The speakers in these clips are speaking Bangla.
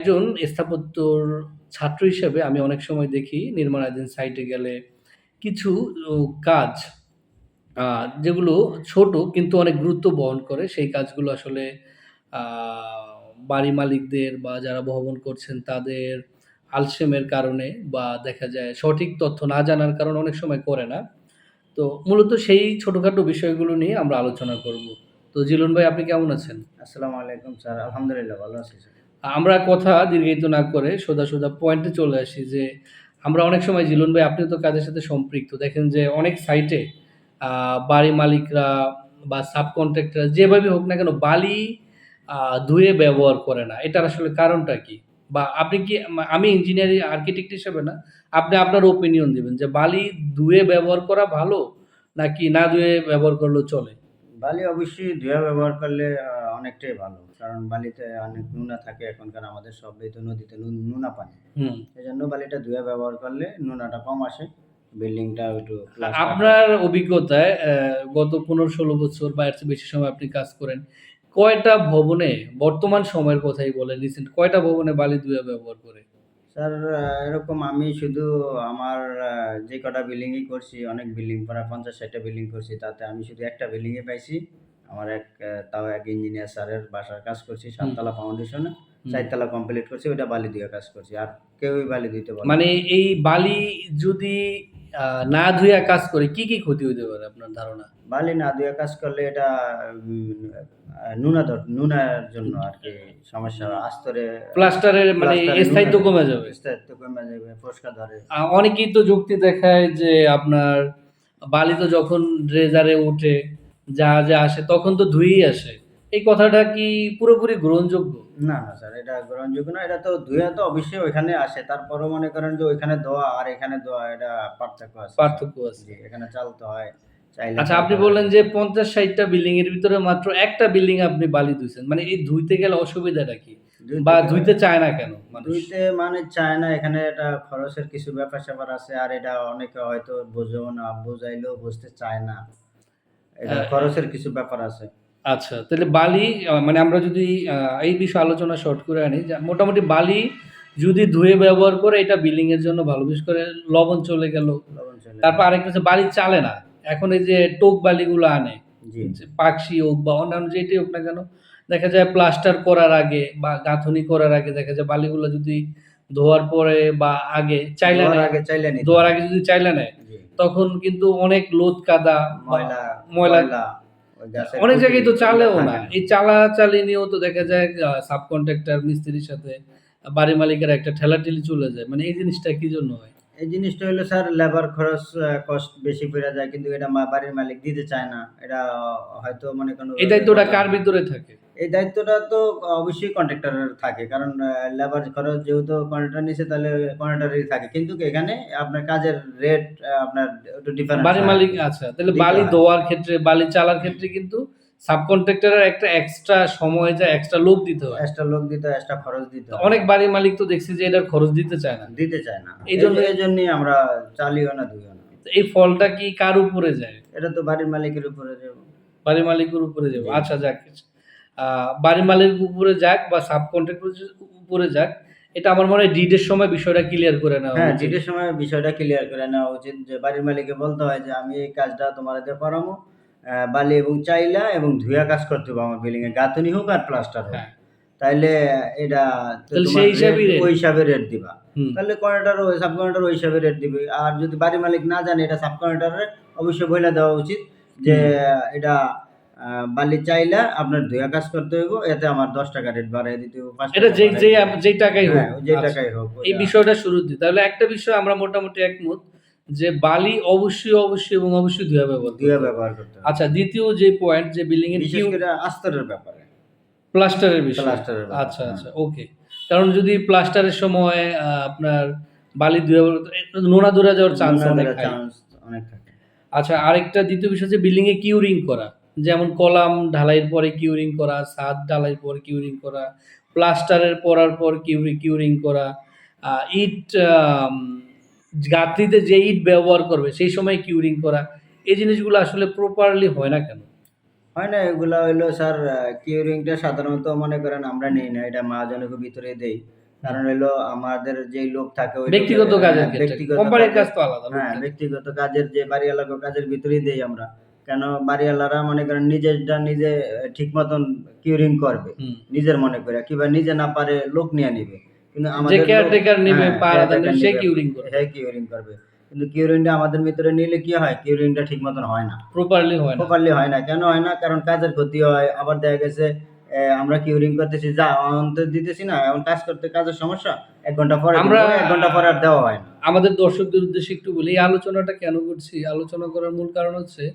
একজন স্থাপত্যর ছাত্র হিসেবে আমি অনেক সময় দেখি নির্মাণাধীন সাইটে গেলে কিছু কাজ যেগুলো ছোট কিন্তু অনেক গুরুত্ব বহন করে সেই কাজগুলো আসলে বাড়ি মালিকদের বা যারা ভবন করছেন তাদের আলসেমের কারণে বা দেখা যায় সঠিক তথ্য না জানার কারণে অনেক সময় করে না। তো মূলত সেই ছোটোখাটো বিষয়গুলো নিয়ে আমরা আলোচনা করব। তো জিলন ভাই, আপনি কেমন আছেন? আসসালামু আলাইকুম স্যার। আলহামদুলিল্লাহ, ভালো আছি স্যার। আমরা কথা দীর্ঘায়িত না করে সোজা, সোজা পয়েন্টে চলে আসি যে আমরা অনেক সময় জিলন ভাই আপনি তো কাজের সাথে সম্পৃক্ত। দেখেন যে অনেক সাইটে বাড়ি মালিকরা বা সাব কন্ট্রাক্টর যেভাবেই হোক না কেন বালি ধুয়ে ব্যবহার করে না। এটার আসলে কারণটা কি? বা আপনি কি আমি ইঞ্জিনিয়ারিং আর্কিটেক্ট হিসেবে না, আপনি আপনার ওপিনিয়ন দিবেন যে বালি ধুয়ে ব্যবহার করা ভালো নাকি না ধুয়ে ব্যবহার করলেও চলে? বালি অবশ্যই ধুয়ে ব্যবহার করলে অনেকটাই ভালো। কারণ বালিতে অনেক নোনা থাকে এখনকার আমাদের সবই তো নদীতে নোনা পানি। হুম। জন্য বালিটা ধুয়ে ব্যবহার করলে নোনাটা কম আসে। বিল্ডিংটাও একটু আপনার অভিজ্ঞতায় গত ১৫-১৬ বছর বা এর বেশি সময় আপনি কাজ করেন। কয়টা ভবনে বর্তমান সময়ের কথাই বলেন রিসেন্ট কয়টা ভবনে বালি ধুয়ে ব্যবহার করে? স্যার এরকম আমি শুধু আমার যে কটা বিল্ডিংই করছি, অনেক বিল্ডিং প্রায় পঞ্চাশ ষাটটা বিল্ডিং করছি। তাতে আমি শুধু একটা বিল্ডিং এ পাইছি। আমার এক তাও এক ইঞ্জিনিয়ার স্যারের বাসার কাজ করছি ৭ হুম। তলা ফাউন্ডেশনে। হুম। ৪ তলা কমপ্লিট করছি। ওইটা বালি দিয়ে কাজ করছি। আর কেউই বালি দিতে পারে মানে এই বালি যদি না ধুইয়া কাজ করে কি, কি ক্ষতি হতে পারে আপনার ধারণা? বালি না ধুয়ে কাজ করলে এটা নুনা ধর নুনার জন্য আর কি সমস্যা আস্তরে প্লাস্টারের মানে স্থায়িত্ব কমে যাবে। স্থায়িত্ব কমে যাবে, ফোসকা ধরে। অনেকেই তো যুক্তি দেখায় যে আপনার বালি তো যখন ড্রেজারে উঠে, জাহাজে আসে তখন তো ধুয়েই আসে। এই কথাটা কি পুরোপুরি গ্রহণযোগ্য? না, না স্যার এটা গ্রহণযোগ্য না। এটা তো ধুয়া তো অবশ্যই ওইখানে আসে। তারপরেও মনে করেন যে ওইখানে ধোয়া আর এখানে ধোয়া এটা পার্থক্য আছে পার্থক্য আছে। এখানে চালতে হয়। আচ্ছা আপনি বললেন যে ৫০-৬০ টা বিল্ডিং এর ভিতরে মাত্র একটা বিল্ডিং আপনি বালি ধুইছেন। মানে এই ধুইতে গেলে অসুবিধাটা কি? বা ধুইতে চায় না কেন ধুইতে মানে চায় না এখানে এটা খরচের কিছু ব্যাপার-স্যাপার আছে। আর এটা অনেকে হয়তো বোঝেও না, বোঝাইলেও বুঝতে চায় না। এটা হ্যাঁ, খরচের কিছু ব্যাপার আছে। আচ্ছা তাহলে বালি মানে আমরা যদি এই বিষয়ে আলোচনা শর্ট করে আনি মোটামুটি বালি যদি ধুয়ে ব্যবহার করে এটা বিল্ডিং এর জন্য ভালো। বিশেষ করে লবণ চলে গেল। তারপর আরেকটা হচ্ছে বালি চালে না। এখন এই যে টোক বালিগুলো আনে। পাকশি হোক বা অন্যান্য যেটাই হোক না কেন, দেখা যায় প্লাস্টার করার আগে বা গাঁথনি করার আগে দেখা যায় বালিগুলো যদি ধোয়ার পরে বা আগে চাইলা ধোয়ার আগে চাইলে ধোয়ার আগে যদি চাইলা নেয়। তখন কিন্তু অনেক লোদ কাদা ময়লা, ময়লা অনেক জায়গায় তো চালেও না। এই চালাচালি নিয়েও তো দেখা যায় সাব কন্ট্রাক্টর মিস্ত্রির সাথে বাড়ি মালিকের একটা ঠেলাঠেলি চলে যায়। মানে এই জিনিসটা কি জন্য হয়? এই জিনিসটা হইল স্যার লেবার খরচ কস্ট বেশি পইড়া যায় কিন্তু এটা মা বাড়ির মালিক দিতে চায় না। এটা হয়তো মনে করেন এই দায়িত্বটা কার ভিতরে থাকে? এই দায়িত্বটা তো অবশ্যই কন্ট্রাক্টরের থাকে। কারণ লেবার খরচ যেহেতু কন্ট্রাক্টর নিছে তাহলে কন্ট্রাক্টরেরই থাকে। কিন্তু এখানে আপনার কাজের রেট আপনার একটু ডিফারেন্স বাড়ির হয় মালিক। আচ্ছা তাহলে বালি। ধোয়ার ক্ষেত্রে, বালি চালার ক্ষেত্রে কিন্তু সাব কন্ট্রাক্টরের একটা এক্সট্রা সময় যায়, এক্সট্রা লোক দিতে হয়। এক্সট্রা লোক দিতে হয়, এক্সট্রা খরচ দিতে হয়। অনেক বাড়ি মালিক তো দেখছি যে এটার খরচ দিতে চায় না। দিতে চায় না। এই জন্য এই এজন্যই আমরা চালিও না, ধুইও না। এই ফলটা কি কার উপরে যায়? এটা তো বাড়ির মালিকের উপরে যাব। বাড়ির মালিকের উপরে যাবে। আচ্ছা যাক। বাড়ির মালিকের উপরে যাক বা সাব কন্ট্রাক্টর উপরে যাক, এটা আমার মনে হয় ডিডের সময় বিষয়টা ক্লিয়ার করে নেওয়া হ্যাঁ, ডিডের সময় বিষয়টা ক্লিয়ার করে নেওয়া উচিত যে বাড়ির মালিককে বলতে হয় যে, "আমি এই কাজটা তোমার করামু। আ বালি এবং চাইলা এবং ধুয়া কাজ করতে হবে আমার বিল্ডিং এ। গাঁথনি হোক আর প্লাস্টার হোক। হ্যাঁ। তাইলে এটা সেই হিসাবে ওই হিসাবে রেট দিবা। তাহলে কন্ট্রাক্টর ওই সাব কন্ট্রাক্টর ওই হিসাবে রেট দিবে। আর যদি বাড়ির মালিক না জানে এটা সাব কন্ট্রাক্টরের অবশ্যই বইলা দেওয়া উচিত যে, "এটা বালি চাইলা আপনার ধুইয়া কাজ করতে হইব। এতে আমার ৳১০ রেট বাড়ায় দিতে হইব, এটা আম হইব।" যেই টাকাই হোক। হ্যাঁ, যেই আচ্ছা। টাকাই হোক এই বিষয়টা দিকে। তাহলে একটা বিষয় আমরা মোটামুটি একমত যে বালি অবশ্যই, অবশ্যই এবং অবশ্যই ধুয়া ব্যবহার হবে। ব্যবহার করতে হবে। আচ্ছা দ্বিতীয় যে পয়েন্ট যে বিল্ডিং এর বিশেষ কিউ করে আস্তরের ব্যাপারে। প্লাস্টারের বিষয়। প্লাস্টারের আচ্ছা, হ্যাঁ। আচ্ছা ওকে। কারণ যদি প্লাস্টারের সময় আপনার বালি ধুয়ে নোনা ধরে যাওয়ার। চান্স অনেক থাকে। আচ্ছা আরেকটা দ্বিতীয় বিষয় হচ্ছে বিল্ডিং এ কিউরিং করা। যেমন কলাম ঢালাইয়ের পরে কিউরিং করা, ছাদ ঢালাইয়ের পর কিউরিং করা, প্লাস্টারের পড়ার পর কিউরি কিউরিং করা, ইট গাঁথনিতে যে ইট ব্যবহার করবে সেই সময় কিউরিং করা। এই জিনিসগুলো আসলে প্রপারলি হয় না কেন? হয় না এগুলা হইল স্যার কিউরিংটা সাধারণত মনে করেন আমরা নেই না। এটা মহাজনের ভিতরে দেই। কারণ হইল আমাদের যেই লোক থাকে ওই ব্যক্তিগত কাজের হ্যাঁ, ব্যক্তিগত কোম্পানির কাজ তো আলাদা হ্যাঁ ব্যক্তিগত কাজের যে বাড়িওয়ালা কাজের ভিতরেই দেই আমরা কেন বাড়িওয়ালারা মনে করেন নিজেরটা নিজে ঠিক মতন কিউরিং করবে। নিজের মনে করে কিংবা নিজে না পারে লোক নিয়ে নিবে। কিন্তু আমাদের কেয়ারটেকার নেবে হ্যাঁ, caretaker সে কিউরিং করে হ্যাঁ কিউরিং করবে। কিন্তু কিউরিংটা আমাদের ভিতরে নিলে কি হয়? কিউরিংটা ঠিক মতন হয় না। প্রপারলি হয় না। প্রপারলি হয় না। কেন হয় না? কারণ কাজের ক্ষতি হয়। আবার দেখা গেছে আমরা কিউরিং করতেছি যা অন্তর দিতেছি না এখন কাজ করতে কাজের সমস্যা এক ঘণ্টা পরে আমরা- এক ঘণ্টা পরে আর দেওয়া হয় না। আমাদের দর্শকদের উদ্দেশ্যে একটু বলি এই আলোচনাটা কেন করছি? আলোচনা করার মূল কারণ হচ্ছে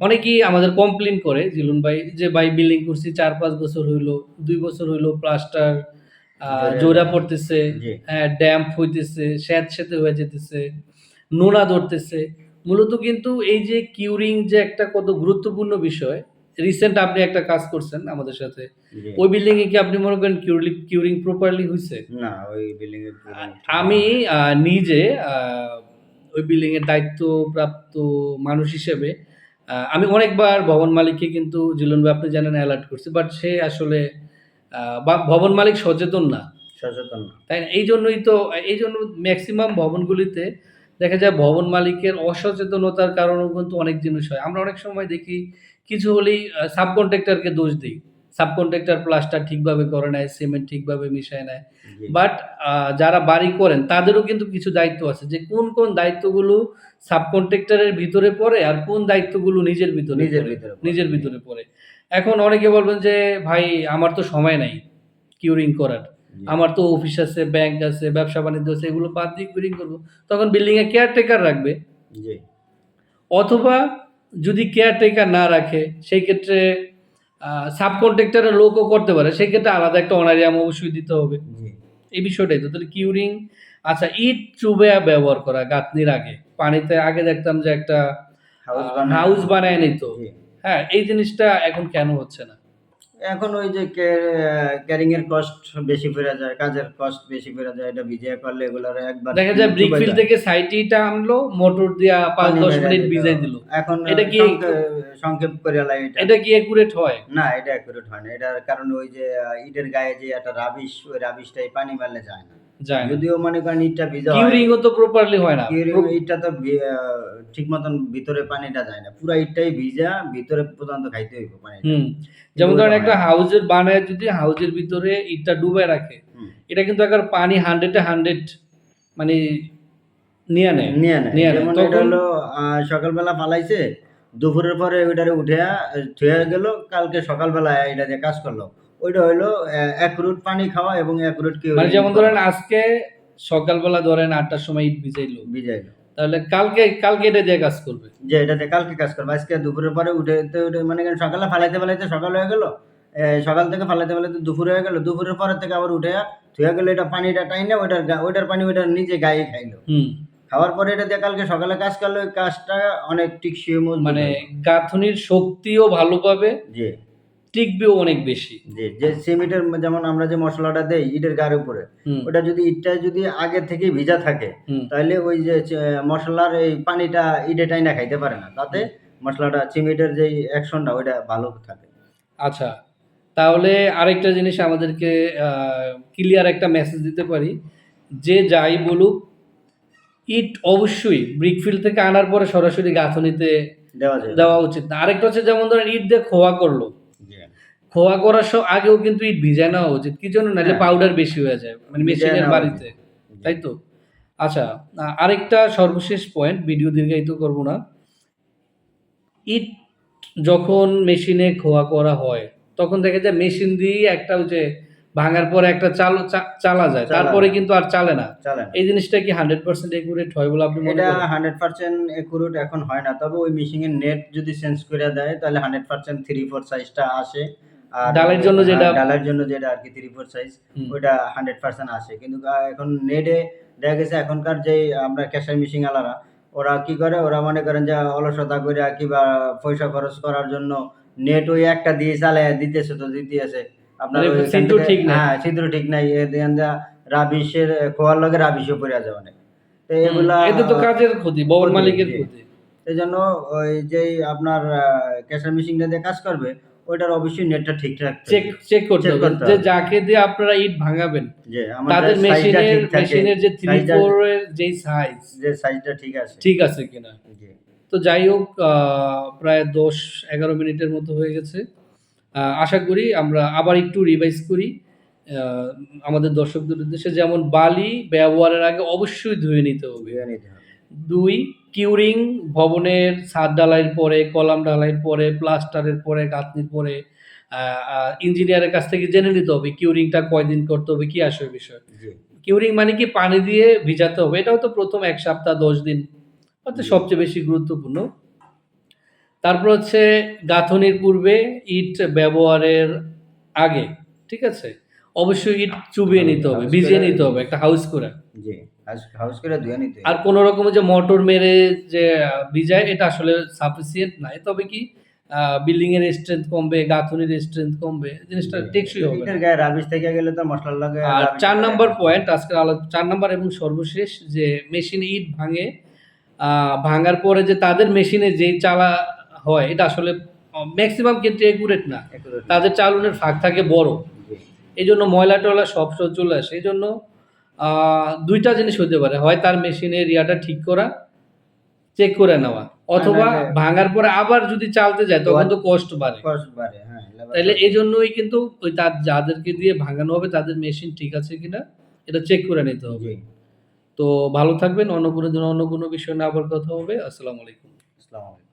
অনেকেই আমাদের কমপ্লেন করে জিলুন ভাই যে ভাই বিল্ডিং করছি চার পাঁচ বছর হইল দুই বছর হইল প্লাস্টার জোড়া পড়তেছে। হ্যাঁ ড্যাম্প হইতেছে স্যাঁত স্যাঁতে হয়ে যেতেছে নোনা ধরতেছে। মূলত কিন্তু এই যে কিউরিং যে একটা কত গুরুত্বপূর্ণ বিষয় রিসেন্ট আপনি একটা কাজ করছেন আমাদের সাথে। ওই বিল্ডিং এ কি আপনি মনে করেন কিউরিং কিউরিং প্রপারলি হয়েছে না ওই বিল্ডিং ঠিক আমি নিজে আহ, ওই বিল্ডিং এর দায়িত্বপ্রাপ্ত মানুষ হিসেবে আমি অনেকবার ভবন মালিককে কিন্তু জিলন ভাই আপনি জানেন অ্যালার্ট করছি বাট সে আসলে বা- ভবন মালিক সচেতন না। সচেতন না। তাই না? এই জন্যই তো এই জন্য ম্যাক্সিমাম ভবনগুলিতে দেখা যায় ভবন মালিকের অসচেতনতার কারণেও কিন্তু অনেক জিনিস হয়। আমরা অনেক সময় দেখি কিছু হলেই সাব সাবকন্ট্রাক্টরকে দোষ দিই। সাবকন্ট্রাক্টর প্লাস্টার ঠিকভাবে করে নেয় সিমেন্ট ঠিকভাবে মিশায় নেয় বাট যারা বাড়ি করেন তাদেরও কিন্তু কিছু দায়িত্ব আছে যে কোন কোন দায়িত্বগুলো সাবকন্ট্রাক্টরের ভিতরে পড়ে আর কোন দায়িত্বগুলো নিজের ভিতরে নিজের ভিতরে নিজের ভিতরে পড়ে। এখন অনেকে বলবেন যে ভাই আমার তো সময় নাই কিউরিং করার। আমার তো অফিস আছে ব্যাংক আছে ব্যবসা বাণিজ্য আছে এগুলো বাদ দিয়ে কিউরিং করব। তখন বিল্ডিং এ কেয়ারটেকার রাখবে অথবা যদি কেয়ারটেকার না রাখে সেই ক্ষেত্রে সাবকন্ট্রাক্টরের লোকও করতে পারে সেই ক্ষেত্রে আলাদা একটা অনারিয়াম অবশ্যই দিতে হবে। এই বিষয়টাই তো তাহলে কিউরিং আচ্ছা ইট চুবে ব্যবহার করা গাঁথনির আগে। পানিতে আগে দেখতাম যে একটা হাউস বানায়- নিত হ্যাঁ এই জিনিসটা এখন কেন হচ্ছে না? এখন ওই যে ক্যারিং এর কস্ট বেশি ফেরা যায় কাজের কস্ট বেশি ফেরা যায় এটা ভিজিয়ে করলে এগুলোর একবার দেখা যায় ব্রিক ফিল থেকে সাইটিটা আনলো মোটর দিয়া পাঁচ পানি দশ মেরে মিনিট দিল। ভিজাই দিল। এখন এটা কি- সংক্ষেপ করে লাই এটা। এটা কি একুরেট হয়? না এটা একুরেট হয় না। এটার কারণ ওই যে ইটের গায়ে যে একটা রাবিশ ওই রাবিশটাই পানি মারলে যায় না। যায় যদিও মনে করেন ইটটা ভিজা কিউরিংও তো প্রপারলি হয় না। কিউরিং ইটটা তো ঠিক মতন ভিতরে পানিটা যায় না। পুরো ইটটাই ভিজা ভিতরে পর্যন্ত খাইতে হইব পানি যেমন ধরেন একটা হাউজের বানায় যদি হাউজের ভিতরে ইটটা ডুবে রাখে এটা কিন্তু একবার পানি হান্ড্রেডে হান্ড্রেড মানে নিয়ে নেয়। নিয়ে নেয়। যেমন এটা হলো সকালবেলা পালাইছে দুপুরের পরে ওইটারে উঠে থুয়ে গেল কালকে সকালবেলা এটা দিয়ে কাজ করল ওইটা হইল এক রুট পানি খাওয়া এবং এক রুট কি মানে যেমন ধরেন আজকে সকালবেলা ধরেন আটটার সময় ইট ভিজাইলো। ভিজাইলো। তাহলে কালকে কালকে এটা দিয়ে কাজ করবে? যে এটা এটাতে কালকে কাজ করবে। আজকে দুপুরের পরে উঠে উঠে মানে কেন সকালে ফালাইতে ফালাইতে সকাল হয়ে গেল সকাল থেকে ফালাইতে ফালাইতে দুপুর হয়ে গেল দুপুরের পরে থেকে আবার উঠে ধুয়ে গেল এটা পানিটা টাইনে ওইটার ওইটার পানি ওইটার নিজে গায়ে খাইলো। হুম। খাওয়ার পরে এটা দিয়ে কালকে সকালে কাজ করল ওই কাজটা অনেক মজবুত মানে। গাঁথনির শক্তিও ভালো পাবে। জি। টিকবেও অনেক বেশি। জি যে সিমেন্টের যেমন আমরা যে মশলাটা দেই ইটের গায়ের উপরে ওটা যদি ইটটা যদি আগে থেকে ভিজা থাকে তাহলে ওই যে মশলার এই পানিটা ইটে টাইনা খাইতে পারে না। তাতে মশলাটা সিমেন্টের যে অ্যাকশনটা ওইটা ভালো থাকে। আচ্ছা তাহলে আরেকটা জিনিস আমাদেরকে ক্লিয়ার একটা মেসেজ দিতে পারি। যে যাই বলুক ইট অবশ্যই ব্রিকফিল্ড থেকে আনার পরে সরাসরি গাঁথনিতে দেওয়া উচিত আরেকটা হচ্ছে যেমন ধরেন ইট দিয়ে খোয়া করল। খোয়া করার সব আগেও কিন্তু ইট ভিজায় নেওয়া উচিত। কি জন্য নাহলে হ্যাঁ। পাউডার বেশি হয়ে যায়। মানে মেশিনের বাড়িতে। তাই তো? আচ্ছা আরেকটা সর্বশেষ পয়েন্ট ভিডিও দীর্ঘায়িত করব না। ইট যখন মেশিনে খোয়া করা হয় তখন দেখা যায় মেশিন দিয়ে একটা যে ভাঙার পরে একটা চাল চালা যায়। তারপরে কিন্তু আর চালে না। না। এই জিনিসটা কি হান্ড্রেড পার্সেন্ট একুরেট হয় বলে আপনি মনে এটা করেন? হান্ড্রেড পার্সেন্ট একুরেট এখন হয় না। তবে ওই মেশিনের নেট যদি চেঞ্জ করে দেয় তাহলে হান্ড্রেড পার্সেন্ট থ্রি ফোর সাইজটা আসে। ডালের জন্য যেটা- হ্যাঁ, ডালের জন্য যেটা আর কি থ্রি ফোর সাইজ ওইটা হান্ড্রেড পার্সেন্ট আসে। কিন্তু এখন নেটে দেখা গেছে এখনকার যে আমরা ক্যাশার মেশিন আলারা ওরা কি করে ওরা মনে করেন যে অলসতা করে কিংবা পয়সা খরচ করার জন্য নেট ওই একটা দিয়ে দিতেছে তো দিতেছে। আপনার ঠিক নাই। হ্যাঁ ঠিক নাই। এ দেন যা রাবিশের খোয়ার লগে রাবিশও পড়ে যায় অনেক। তো এগুলা এতে তো কাজের ক্ষতি মালিকের ক্ষতি। এই জন্য ওই যেই আপনার ক্যাশার মেশিনটা দিয়ে কাজ করবে ওইটার অবশ্যই নেটটা ঠিক রাখতে চেক চেক করতে হবে। যে যাকে দিয়ে আপনারা ইট ভাঙাবেন যে আমাদের মেশিনের মেশিনের যে থ্রি সাইজটা ফোর এর যেই সাইজ যে সাইজটা ঠিক আছে। ঠিক আছে কিনা? তো যাই হোক আহ, প্রায় দশ এগারো মিনিটের মতো হয়ে গেছে। আশা করি আমরা আবার একটু রিভাইজ করি। আমাদের দর্শকদের উদ্দেশ্যে যেমন বালি ব্যবহারের আগে অবশ্যই ধুয়ে নিতে হবে। দুই কিউরিং ভবনের ছাদ ঢালাইয়ের পরে কলাম ঢালাইয়ের পরে প্লাস্টারের পরে গাঁথনির পরে ইঞ্জিনিয়ারের কাছ থেকে জেনে নিতে হবে কিউরিংটা কয়দিন করতে হবে কি আসবে বিষয়। কিউরিং মানে কি? পানি দিয়ে ভিজাতে হবে। এটাও তো প্রথম এক সপ্তাহ দশ দিন। হচ্ছে সবচেয়ে বেশি গুরুত্বপূর্ণ। তারপর হচ্ছে গাঁথনির পূর্বে ইট ব্যবহারের আগে ঠিক আছে? অবশ্যই ইট চুবিয়ে নিতে হবে ভিজিয়ে নিতে হবে একটা হাউস করে। হাউস করে ধুয়ে নিতে। আর কোন রকম যে মোটর মেরে যে ভিজায় এটা আসলে সাফিসিয়েন্ট নাই। তবে কি বিল্ডিং এর স্ট্রেংথ কমবে গাঁথনির স্ট্রেংথ কমবে জিনিসটা টেকসই হবে গায়ে রাবিশ থেকে গেলে তো মশলার লাগে আর চার নাম্বার পয়েন্ট আজকের আলো চার নাম্বার এবং সর্বশেষ যে মেশিন ইট ভাঙে ভাঙার পরে যে তাদের মেশিনে যেই চালা হয় এটা আসলে ম্যাক্সিমাম কিন্তু একুরেট না। তাদের চালনের ফাঁক থাকে বড়। এই জন্য ময়লা টয়লা সব চলে আসে। এই জন্য দুইটা জিনিস হতে পারে। হয় তার মেশিনের ইয়াটা ঠিক করা চেক করে নেওয়া অথবা ভাঙার পরে আবার যদি চালতে যায় তখন তো কষ্ট বাড়ে। হ্যাঁ, labor এই জন্যই কিন্তু ওই তার যাদেরকে দিয়ে ভাঙানো হবে তাদের মেশিন ঠিক আছে কিনা এটা চেক করে নিতে হবে। তো ভালো থাকবেন অন্য কোনো দিন অন্য কোনো বিষয় নিয়ে আবার কথা হবে। আসসালামু আলাইকুম। আসসালামু আলাইকুম।